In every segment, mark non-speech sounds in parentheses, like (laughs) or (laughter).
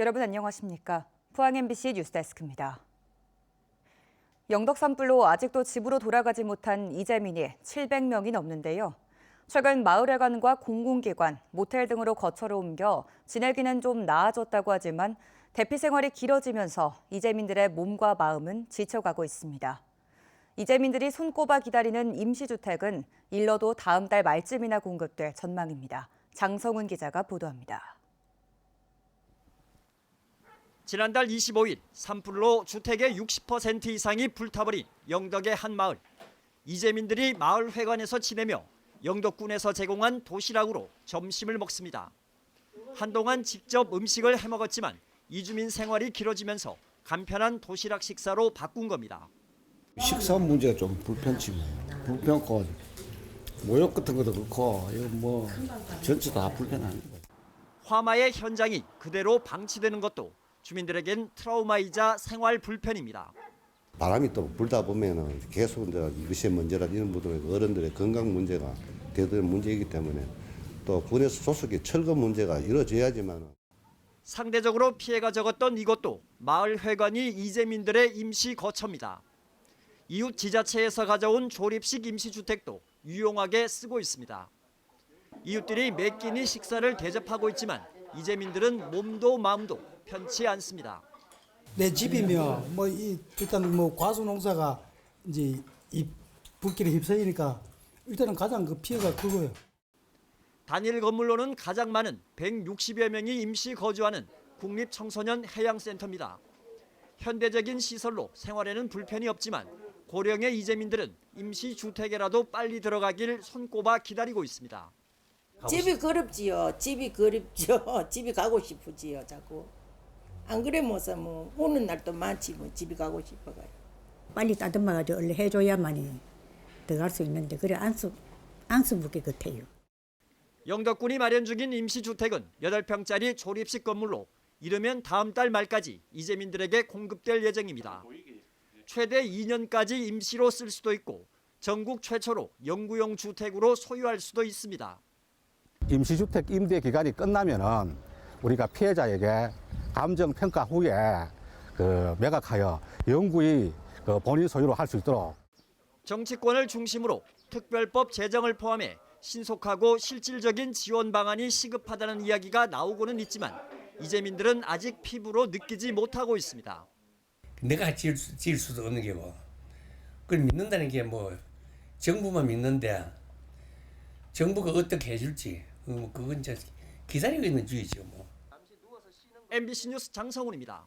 여러분 안녕하십니까? 포항 MBC 뉴스데스크입니다. 영덕 산불로 아직도 집으로 돌아가지 못한 이재민이 700명이 넘는데요. 최근 마을회관과 공공기관, 모텔 등으로 거처를 옮겨 지내기는 좀 나아졌다고 하지만 대피 생활이 길어지면서 이재민들의 몸과 마음은 지쳐가고 있습니다. 이재민들이 손꼽아 기다리는 임시주택은 일러도 다음 달 말쯤이나 공급될 전망입니다. 장성훈 기자가 보도합니다. 지난달 25일 산불로 주택의 60% 이상이 불타버린 영덕의 한 마을. 이재민들이 마을 회관에서 지내며 영덕군에서 제공한 도시락으로 점심을 먹습니다. 한동안 직접 음식을 해 먹었지만 이주민 생활이 길어지면서 간편한 도시락 식사로 바꾼 겁니다. 식사 문제가 좀 불편치 뭐. 불편고 모욕 같은 것도 그렇고 이거 뭐 전체 다 불편한 거예요. 화마의 현장이 그대로 방치되는 것도 주민들에겐 트라우마이자 생활 불편입니다. 바람이 또 불다 보면은 계속 이제 이것이 문제라 이런 분들 어른들의 건강 문제가 대들 문제이기 때문에 또 군에서 소속의 철거 문제가 이루어져야지만 상대적으로 피해가 적었던 이곳도 마을 회관이 이재민들의 임시 거처입니다. 이웃 지자체에서 가져온 조립식 임시주택도 유용하게 쓰고 있습니다. 이웃들이 매 끼니 식사를 대접하고 있지만 이재민들은 몸도 마음도 편치 않습니다. 내 집이며 뭐 이 일단 뭐 과수 농사가 이제 이 불길에 휩싸이니까 일단은 가장 그 피해가 크고요. 단일 건물로는 가장 많은 160여 명이 임시 거주하는 국립청소년 해양센터입니다. 현대적인 시설로 생활에는 불편이 없지만 고령의 이재민들은 임시 주택에라도 빨리 들어가길 손꼽아 기다리고 있습니다. 집이 그립지요. 집이 (laughs) 그립죠. 집이 가고 싶으지요. 자꾸. 안 그래 뭐서 뭐 오는 날도 많지 뭐 집이 가고 싶어가요. 빨리 따뜻마가 얼른 해줘야만이 들어갈 수 있는데 그래 안수 안수무개 같아요. 영덕군이 마련 중인 임시주택은 8평짜리 조립식 건물로 이르면 다음 달 말까지 이재민들에게 공급될 예정입니다. 최대 2년까지 임시로 쓸 수도 있고 전국 최초로 영구용 주택으로 소유할 수도 있습니다. 임시주택 임대 기간이 끝나면은 우리가 피해자에게 감정 평가 후에 그 매각하여 영구히 그 본인 소유로 할 수 있도록 정치권을 중심으로 특별법 제정을 포함해 신속하고 실질적인 지원 방안이 시급하다는 이야기가 나오고는 있지만 이재민들은 아직 피부로 느끼지 못하고 있습니다. 내가 지을, 수, 지을 수도 없는 게 뭐. 그걸 믿는다는 게 뭐 정부만 믿는데 정부가 어떻게 해줄지 어, 뭐 그건 이제 기다리고 있는 주의죠 뭐. MBC 뉴스 장성훈입니다.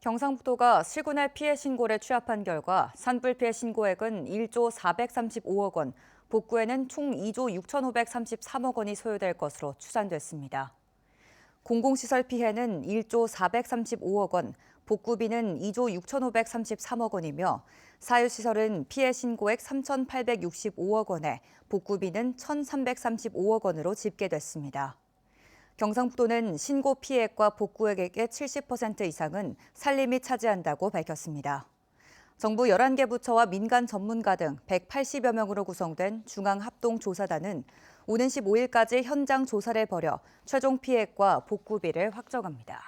경상북도가 시군의 피해 신고를 취합한 결과 산불 피해 신고액은 1조 435억 원, 복구에는 총 2조 6,533억 원이 소요될 것으로 추산됐습니다. 공공시설 피해는 1조 435억 원, 복구비는 2조 6,533억 원이며 사유시설은 피해 신고액 3,865억 원에 복구비는 1,335억 원으로 집계됐습니다. 경상북도는 신고 피해액과 복구액의 70% 이상은 산림이 차지한다고 밝혔습니다. 정부 11개 부처와 민간 전문가 등 180여 명으로 구성된 중앙합동조사단은 오는 15일까지 현장 조사를 벌여 최종 피해액과 복구비를 확정합니다.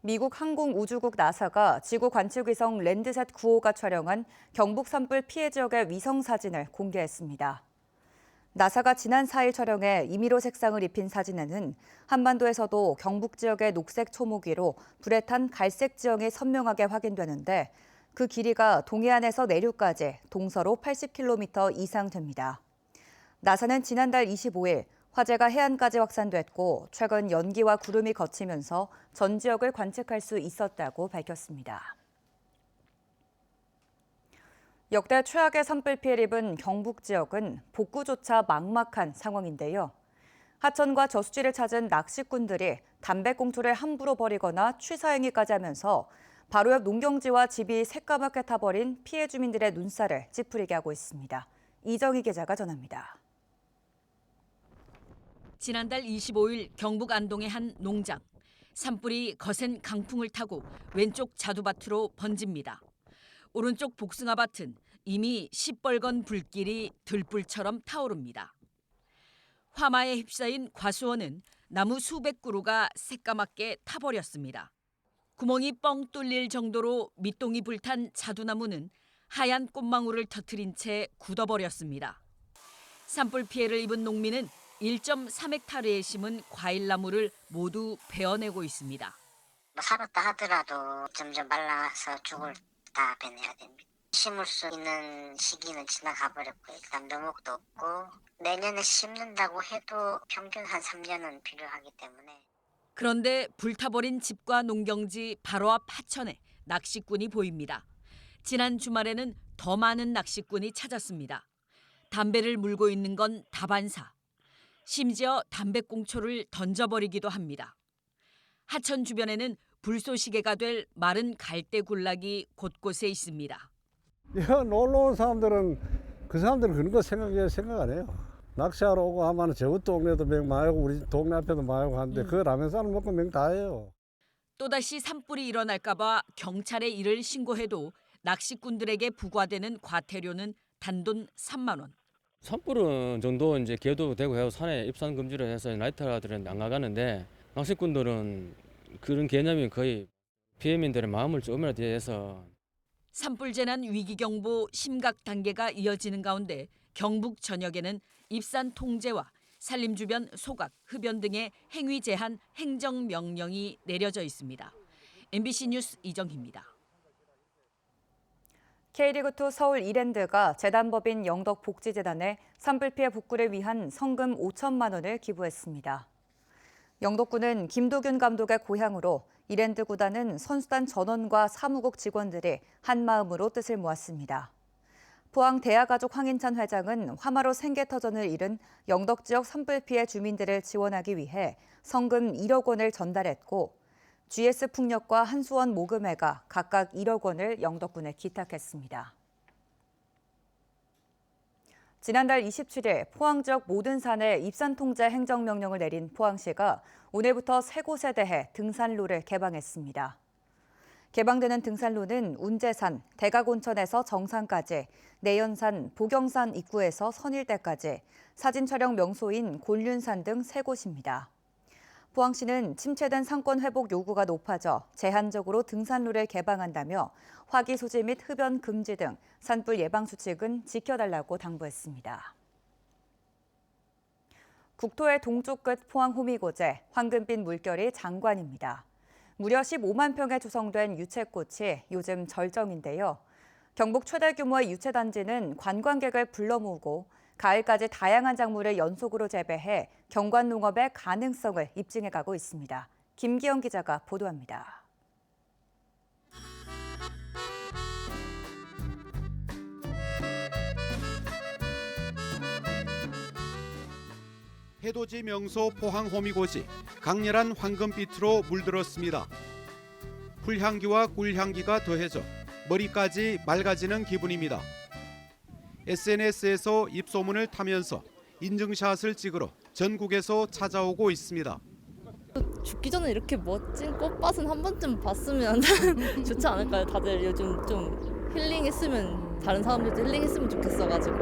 미국 항공우주국 나사가 지구 관측위성 랜드셋 9호가 촬영한 경북 산불 피해 지역의 위성 사진을 공개했습니다. 나사가 지난 4일 촬영해 임의로 색상을 입힌 사진에는 한반도에서도 경북 지역의 녹색 초목위로 불에 탄 갈색 지형이 선명하게 확인되는데 그 길이가 동해안에서 내륙까지 동서로 80km 이상 됩니다. 나사는 지난달 25일 화재가 해안까지 확산됐고 최근 연기와 구름이 걷히면서 전 지역을 관측할 수 있었다고 밝혔습니다. 역대 최악의 산불 피해를 입은 경북 지역은 복구조차 막막한 상황인데요. 하천과 저수지를 찾은 낚시꾼들이 담배꽁초를 함부로 버리거나 취사행위까지 하면서 바로 옆 농경지와 집이 새까맣게 타버린 피해 주민들의 눈살을 찌푸리게 하고 있습니다. 이정희 기자가 전합니다. 지난달 25일 경북 안동의 한 농장. 산불이 거센 강풍을 타고 왼쪽 자두밭으로 번집니다. 오른쪽 복숭아밭은 이미 시뻘건 불길이 들불처럼 타오릅니다. 화마에 휩싸인 과수원은 나무 수백 그루가 새까맣게 타버렸습니다. 구멍이 뻥 뚫릴 정도로 밑동이 불탄 자두나무는 하얀 꽃망울을 터트린 채 굳어버렸습니다. 산불 피해를 입은 농민은 1.3헥타르에 심은 과일나무를 모두 베어내고 있습니다. 뭐 살았다 하더라도 점점 말라서 죽을 다 베내야 됩니다. 심을 수 있는 시기는 지나가 버렸고 일단 묘목도 없고 내년에 심는다고 해도 평균 한 3년은 필요하기 때문에 그런데 불타버린 집과 농경지 바로 앞 하천에 낚시꾼이 보입니다. 지난 주말에는 더 많은 낚시꾼이 찾았습니다. 담배를 물고 있는 건 다반사. 심지어 담배꽁초를 던져버리기도 합니다. 하천 주변에는 불쏘시개가 될 마른 갈대 군락이 곳곳에 있습니다. 야, 놀러 온 사람들은 그 사람들은 그런 거 생각해 생각 안 해요. 낚시하러 오고 하면 저 동네도 명 많이 오고 우리 동네 앞에도 많이 오고 하는데 그 라면 사람 먹고 명다 해요. 또다시 산불이 일어날까봐 경찰에 이를 신고해도 낚시꾼들에게 부과되는 과태료는 단돈 3만 원. 산불은 정도 이제 개도 되고 해서 산에 입산 금지를 해서 나이트들은 안 나가는데 낚시꾼들은 그런 개념이 거의 피해민들의 마음을 조금이라도 해서 산불 재난 위기 경보 심각 단계가 이어지는 가운데 경북 전역에는 입산 통제와 산림 주변 소각, 흡연 등의 행위 제한 행정 명령이 내려져 있습니다. MBC 뉴스 이정희입니다. K리그2 서울 이랜드가 재단법인 영덕복지재단에 산불 피해 복구를 위한 성금 5천만 원을 기부했습니다. 영덕구는 김도균 감독의 고향으로 이랜드 구단은 선수단 전원과 사무국 직원들이 한마음으로 뜻을 모았습니다. 포항 대하가족 황인찬 회장은 화마로 생계터전을 잃은 영덕 지역 산불 피해 주민들을 지원하기 위해 성금 1억 원을 전달했고 GS 풍력과 한수원 모금회가 각각 1억 원을 영덕군에 기탁했습니다. 지난달 27일 포항 지역 모든 산에 입산 통제 행정명령을 내린 포항시가 오늘부터 세 곳에 대해 등산로를 개방했습니다. 개방되는 등산로는 운제산, 대각온천에서 정상까지, 내연산, 보경산 입구에서 선일대까지, 사진 촬영 명소인 곤륜산 등 세 곳입니다. 포항시는 침체된 상권 회복 요구가 높아져 제한적으로 등산로를 개방한다며 화기 소지 및 흡연 금지 등 산불 예방 수칙은 지켜달라고 당부했습니다. 국토의 동쪽 끝 포항 호미곶에 황금빛 물결이 장관입니다. 무려 15만 평에 조성된 유채꽃이 요즘 절정인데요. 경북 최대 규모의 유채단지는 관광객을 불러 모으고 가을까지 다양한 작물을 연속으로 재배해 경관 농업의 가능성을 입증해 가고 있습니다. 김기영 기자가 보도합니다. 해돋이 명소 포항 호미곶이 강렬한 황금빛으로 물들었습니다. 풀향기와 꿀향기가 더해져 머리까지 맑아지는 기분입니다. SNS에서 입소문을 타면서 인증샷을 찍으러 전국에서 찾아오고 있습니다. 죽기 전에 이렇게 멋진 꽃밭은 한 번쯤 봤으면 (laughs) 좋지 않을까요? 다들 요즘 좀 힐링했으면 다른 사람들도 힐링했으면 좋겠어가지고.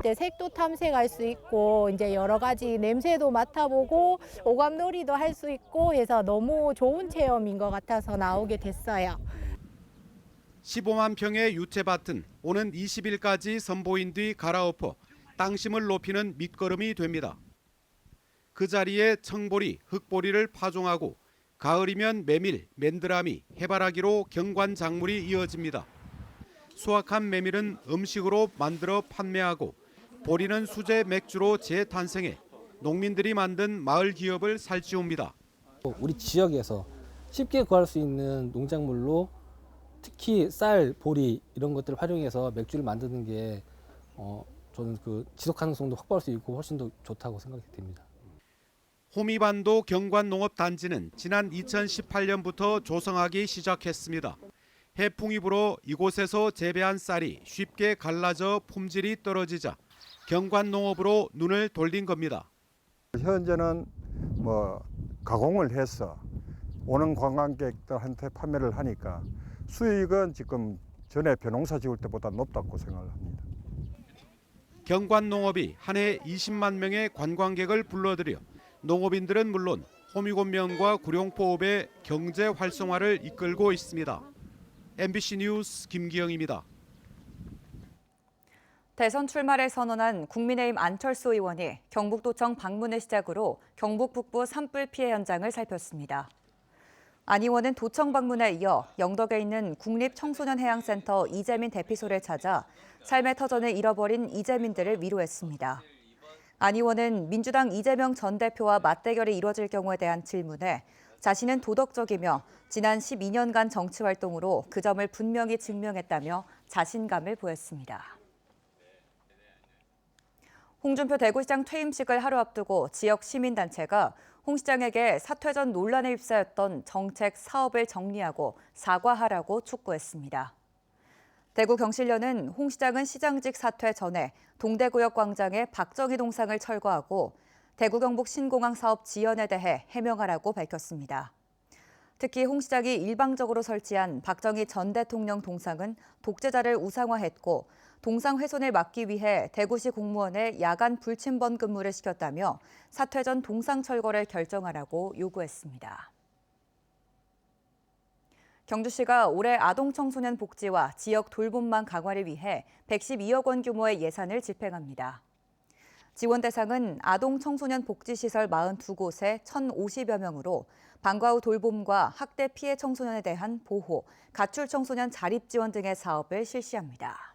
이제 색도 탐색할 수 있고 이제 여러 가지 냄새도 맡아보고 오감놀이도 할 수 있고 해서 너무 좋은 체험인 것 같아서 나오게 됐어요. 15만 평의 유채밭은 오는 20일까지 선보인 뒤 갈아엎어 땅심을 높이는 밑거름이 됩니다. 그 자리에 청보리, 흑보리를 파종하고 가을이면 메밀, 맨드라미, 해바라기로 경관 작물이 이어집니다. 수확한 메밀은 음식으로 만들어 판매하고 보리는 수제 맥주로 재탄생해 농민들이 만든 마을 기업을 살찌웁니다. 우리 지역에서 쉽게 구할 수 있는 농작물로 특히 쌀, 보리 이런 것들을 활용해서 맥주를 만드는 게 어, 저는 그 지속 가능성도 확보할 수 있고 훨씬 더 좋다고 생각이 됩니다. 호미반도 경관농업단지는 지난 2018년부터 조성하기 시작했습니다. 해풍이 불어 이곳에서 재배한 쌀이 쉽게 갈라져 품질이 떨어지자 경관농업으로 눈을 돌린 겁니다. 현재는 뭐 가공을 해서 오는 관광객들한테 판매를 하니까 수익은 지금 전에 벼농사 지을 때보다 높다고 생각을 합니다. 경관농업이 한 해 20만 명의 관광객을 불러들여 농업인들은 물론 호미곶면과 구룡포업의 경제 활성화를 이끌고 있습니다. MBC 뉴스 김기영입니다. 대선 출마를 선언한 국민의힘 안철수 의원이 경북도청 방문을 시작으로 경북 북부 산불 피해 현장을 살폈습니다. 안 의원은 도청 방문에 이어 영덕에 있는 국립청소년해양센터 이재민 대피소를 찾아 삶의 터전을 잃어버린 이재민들을 위로했습니다. 안 의원은 민주당 이재명 전 대표와 맞대결이 이뤄질 경우에 대한 질문에 자신은 도덕적이며 지난 12년간 정치 활동으로 그 점을 분명히 증명했다며 자신감을 보였습니다. 홍준표 대구시장 퇴임식을 하루 앞두고 지역 시민단체가 홍 시장에게 사퇴 전 논란에 휩싸였던 정책 사업을 정리하고 사과하라고 촉구했습니다. 대구 경실련은 홍 시장은 시장직 사퇴 전에 동대구역 광장에 박정희 동상을 철거하고 대구 경북 신공항 사업 지연에 대해 해명하라고 밝혔습니다. 특히 홍 시장이 일방적으로 설치한 박정희 전 대통령 동상은 독재자를 우상화했고 동상 훼손을 막기 위해 대구시 공무원에 야간 불침번 근무를 시켰다며 사퇴 전 동상 철거를 결정하라고 요구했습니다. 경주시가 올해 아동 청소년 복지와 지역 돌봄망 강화를 위해 112억 원 규모의 예산을 집행합니다. 지원 대상은 아동 청소년 복지시설 42곳에 1,050여 명으로 방과 후 돌봄과 학대 피해 청소년에 대한 보호, 가출 청소년 자립 지원 등의 사업을 실시합니다.